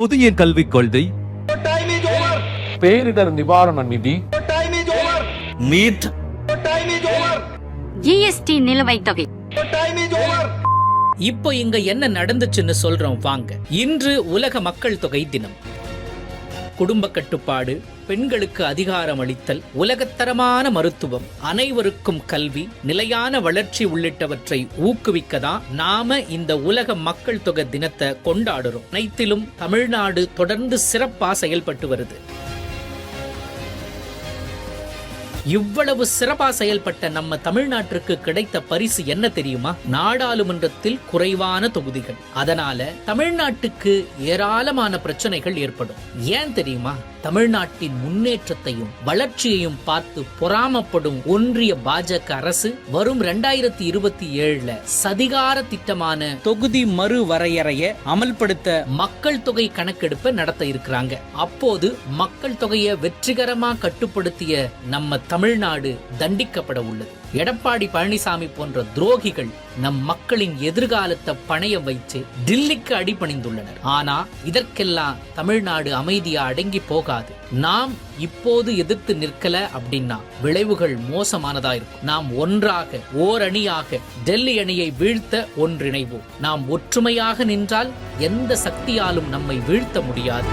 புதிய கல்விக் கொள்கை. பேரிடர் நிவாரண நிதி over. ஜிஎஸ்டி நிலுவைத் தொகை. இப்போ இங்க என்ன நடந்துச்சுன்னு சொல்றோம் வாங்க இன்று உலக மக்கள் தொகை தினம் குடும்ப கட்டுப்பாடு பெண்களுக்கு அதிகாரம் அளித்தல் உலகத்தரமான மருத்துவம் அனைவருக்கும் கல்வி நிலையான வளர்ச்சி உள்ளிட்டவற்றை ஊக்குவிக்க தான் நாம இந்த உலக மக்கள் தொகை தினத்தை கொண்டாடுறோம். அனைத்திலும் தமிழ்நாடு தொடர்ந்து சிறப்பாக செயல்பட்டு வருது. இவ்வளவு சிறப்பா செயல்பட்ட நம்ம தமிழ்நாட்டிற்கு கிடைத்த பரிசு என்ன தெரியுமா? நாடாளுமன்றத்தில் குறைவான தொகுதிகள். அதனால தமிழ்நாட்டுக்கு ஏராளமான பிரச்சனைகள் ஏற்படும். ஏன் தெரியுமா? தமிழ்நாட்டின் முன்னேற்றத்தையும் வளர்ச்சியையும் பார்த்து பொறாமப்படும் ஒன்றிய பாஜக அரசு வரும் ரெண்டாயிரத்தி இருபத்தி ஏழுல சதிகார திட்டமான தொகுதி மறு வரையறைய அமல்படுத்த மக்கள் தொகை கணக்கெடுப்பை நடத்த இருக்கிறாங்க. அப்போது மக்கள் தொகையை வெற்றிகரமா கட்டுப்படுத்திய நம்ம தமிழ்நாடு தண்டிக்கப்பட உள்ளது. எடப்பாடி பழனிசாமி போன்ற துரோகிகள் நம் மக்களின் எதிர்காலத்தை பணைய வைத்து டில்லிக்கு அடிபணிந்துள்ளனர். ஆனா இதற்கெல்லாம் தமிழ்நாடு அமைதியா அடங்கி போகாது. நாம் இப்போது எதிர்த்து நிற்கல அப்படின்னா விளைவுகள் மோசமானதா இருக்கும். நாம் ஒன்றாக ஓர் அணியாக டெல்லி அணியை வீழ்த்த ஒன்றிணைவோம். நாம் ஒற்றுமையாக நின்றால் எந்த சக்தியாலும் நம்மை வீழ்த்த முடியாது.